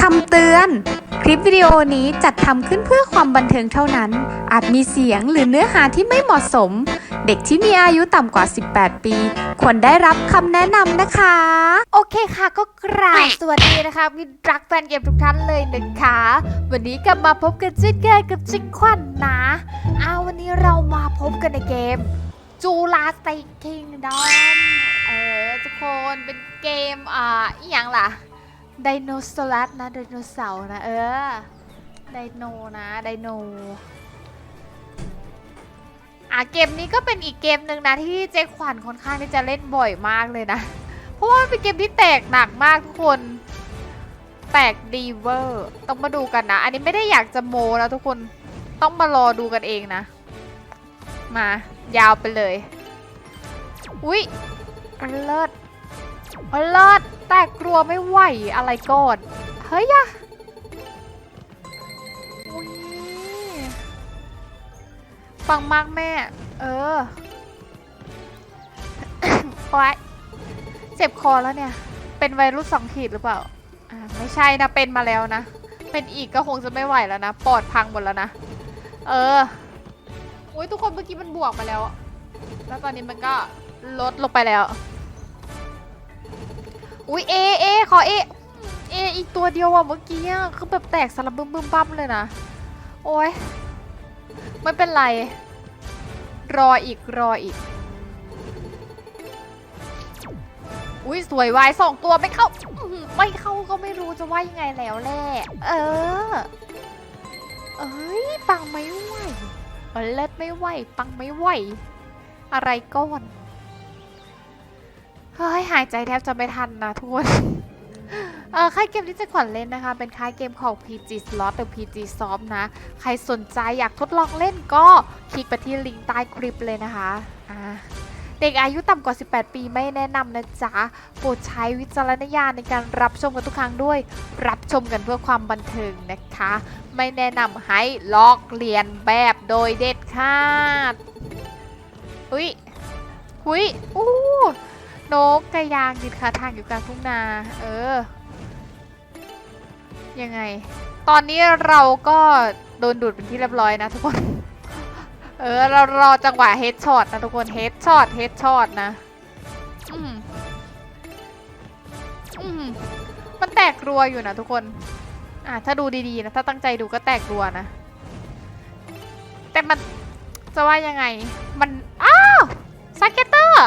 คำเตือน คลิปวิดีโอนี้จัดทำขึ้นเพื่อความบันเทิงเท่านั้น อาจมีเสียงหรือเนื้อหาที่ไม่เหมาะสม เด็กที่มีอายุต่ำกว่า 18 ปี ควรได้รับคำแนะนำนะคะ โอเคค่ะก็กราบสวัสดีนะคะมิตรรักแฟนเกมทุกท่านเลยนะคะ วันนี้กลับมาพบกันเช่นเคยกับชิคควันนะอ้าววันนี้เรามาพบกันในเกมจูลาสติกคิงดอมเออทุกคนเป็นเกมอ่าอหย่างล่ะ ไดโนสาร์นะไดโนเสาร์นะเออไดโนนะไดโนอะเกมนี้ก็เป็นอีกเกมหนึ่งนะที่เจ๊ขวัญค่อนข้างที่จะเล่นบ่อยมากเลยนะ เพราะว่าเป็นเกมที่แตกหนักมากทุกคน แตกดีเวอร์ต้องมาดูกันนะ อันนี้ไม่ได้อยากจะโมนะทุกคนต้องมารอดูกันเองนะ มายาวไปเลย อุ๊ยเลิศเลิศ แต่กลัวไม่ไหวอะไรก่อน เฮ้ยอะฟังมากแม่ เออโอ๊ยเจ็บคอแล้วเนี่ย เป็นไวรัสสองขีดหรือเปล่า อ่า ไม่ใช่นะ เป็นมาแล้วนะ เป็นอีกก็คงจะไม่ไหวแล้วนะ ปอดพังหมดแล้วนะ เออโอ้ยทุกคนเมื่อกี้มันบวกมาแล้ว แล้วตอนนี้มันก็ลดลงไปแล้ว อุ้ยเอเอขอเอเออีกตัวเดียวอะเมื่อกี้คือแบบแตกสลับบึ้มบึ้มปั๊มเลยนะ โอ้ยไม่เป็นไร รออีกรออีก อุ้ยสวยวายสองตัวไม่เข้า ไม่เข้าก็ไม่รู้จะว่ายังไงแล้วแหละเออ เอ้ยปังไม่ไหวเล็ดไม่ไหวปังไม่ไหว อะไรก้อน เฮ้ยหายใจแทบจะไม่ทันนะทุกคนเออค่ายเกมที่จะขวัญเล่นนะคะ เป็นค่ายเกมของ PG Slot หรือ PG Soft นะ ใครสนใจอยากทดลองเล่นก็คลิกไปที่ลิงก์ใต้คลิปเลยนะคะอ่าเด็กอายุต่ำกว่า 18 ปีไม่แนะนำนะจ๊ะ โปรดใช้วิจารณญาณในการรับชมกันทุกครั้งด้วย รับชมกันเพื่อความบันเทิงนะคะ ไม่แนะนำให้ลอกเลียนแบบโดยเด็ดขาด อุ้ยหุยอู้ นกกระยางดินคาทางอยู่กลางทุ่งนา เออ ยังไง ตอนนี้เราก็โดนดูดเป็นที่เรียบร้อยนะทุกคน เออ เรารอจังหวะเฮดช็อตนะทุกคน เฮดช็อต เฮดช็อตนะ อืมอืมมันแตกรัวอยู่นะทุกคน อะถ้าดูดีๆนะ ถ้าตั้งใจดูก็แตกรัวนะ แต่มันจะว่ายังไง มัน อ้าวสเก็ตเตอร์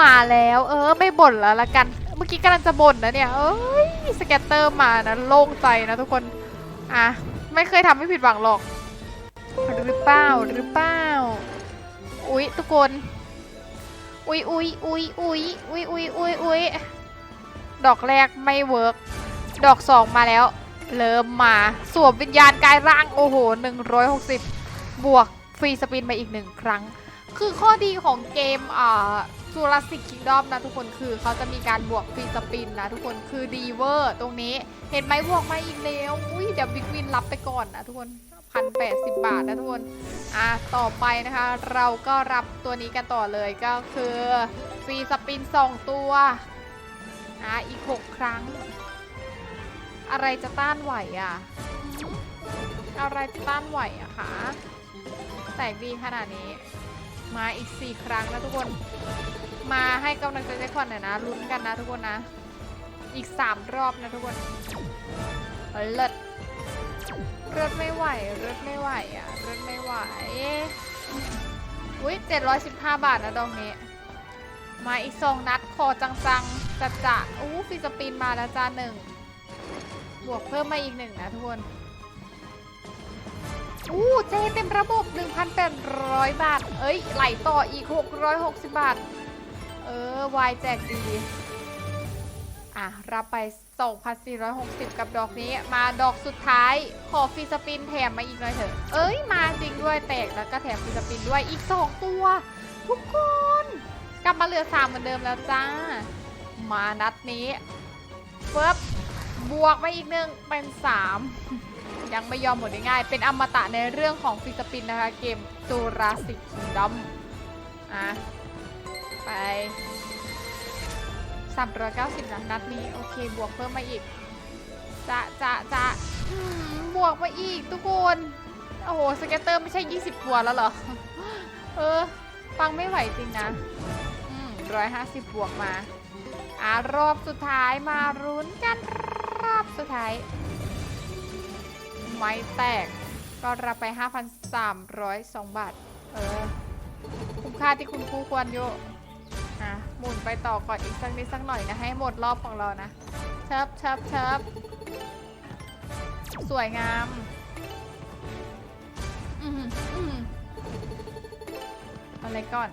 มาแล้ว เออ ไม่บ่นแล้วละกัน เมื่อกี้กำลังจะบ่นนะเนี่ยเอ้ยสเก็ตเตอร์มานะโล่งใจนะทุกคนอะไม่เคยทำให้ผิดหวังหรอก หรือเปล่าหรือเปล่าอุ๊ยทุกคนอุ๊ยอุ๊ยอุ๊ยอุ๊ยอุ๊ยอุ๊ยอุ๊ยอุ๊ยดอกแรกไม่เวิร์กดอกสองมาแล้ว เริ่มมาสวมวิญญาณกายร่างโอ้โห 160 บวกฟรีสปินมาอีกหนึ่งครั้ง คือข้อดีของเกมอ่า จูราสิกคิงดอมนะทุกคนคือเขาจะมีการบวกฟรีสปินนะทุกคนคือดีเวอร์ตรงนี้ เห็นไหมบวกมาอีกแล้วอุ้ยเดี๋ยวบิ๊กวินรับไปก่อนนะทุกคนพันแปดสิบบาทนะทุกคนอะต่อไปนะคะ เราก็รับตัวนี้กันต่อเลยก็คือฟรีสปินสองตัวอะอีก6ครั้ง อะไรจะต้านไหวอะ อะไรจะต้านไหวอะคะแตกดีขนาดนี้มาอีก 4 ครั้งนะทุกคน มาให้กำลังใจเจ๊คอนหน่อยนะลุ้นกันนะทุกคนนะ อีก 3 รอบนะทุกคนเลิศเลือดไม่ไหวเลือดไม่ไหวอะเลือดไม่ไหวอุ้ย715 บาทนะดองนี้ มาอีกสองนัดคอจังๆจะจะอู้ฟิสปินมาแล้วจ้าหนึ่งบวกเพิ่มมาอีกหนึ่งนะทุกคนอู้เจเต็มระบบ 1,800 บาท เอ้ย ไหลต่ออีก 660 บาท เออวายแจกดี อะ รับไป 2,460 กับดอกนี้ มาดอกสุดท้าย ขอฟรีสปินแถมมาอีกหน่อยเถอะ เอ้ย มาจริงด้วยแตกแล้วก็แถมฟรีสปินด้วยอีก 2 ตัว ทุกคน กลับมาเหลือ 3 เหมือนเดิมแล้วจ้า มานัดนี้เฟิบบวกไปอีกหนึ่งเป็น 3 ยังไม่ยอมหมดง่าย เป็นอมตะในเรื่องของฟีสปินนะคะ เกมจูราสิกคิงดอมอะ ไป 390นะนัดนี้ โอเค บวกเพิ่มมาอีก จะจะจะบวกมาอีก ทุกคน โอ้โห สเก็ตเตอร์ไม่ใช่ 20ตัวแล้วเหรอ เออ ฟังไม่ไหวจริงนะ อืมร้อยห้าสิบบวกมา อ่ารอบสุดท้ายมารุ้นกัน รอบสุดท้าย ไม้แตก ก็รับไป 5,302 บาท เออ คุ้มค่าที่คุณคู่ควรอยู่ อะหมุนไปต่อก่อนอีกสักนิดสักหน่อยนะให้หมดรอบของเรานะเชิบเชิบเชิบสวยงามอืมอืมอะไรก่อน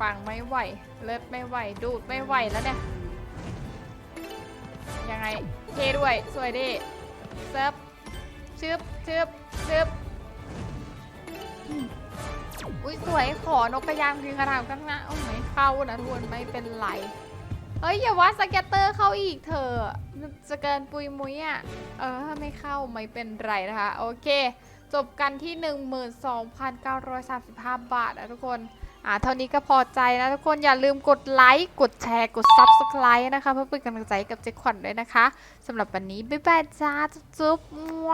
ฟังไม่ไหว เลิศไม่ไหว ดูดไม่ไหวแล้วเนี่ย ยังไง เทด้วย สวยดิเซิฟชึบชึบชึบ อุ้ยสวยขอนกกระยางพิงกระถางข้างหน้าโอ้ไม่เข้านะทุกคนไม่เป็นไร เฮ้ยอย่าว่าสเก็ตเตอร์เข้าอีกเถอะจะเกินปุยมุ้ยอะ เออไม่เข้าไม่เป็นไรนะคะ โอเค จบกันที่ 12,935 บาทนะทุกคนอ่าเท่านี้ก็พอใจนะทุกคนอย่าลืมกดไลค์ กดแชร์ กด Subscribe นะคะ เพื่อเป็นกำลังใจกับเจ๊ขวัญด้วยนะคะสำหรับวันนี้ บ๊ายบายจ้า จุ๊บมั่ว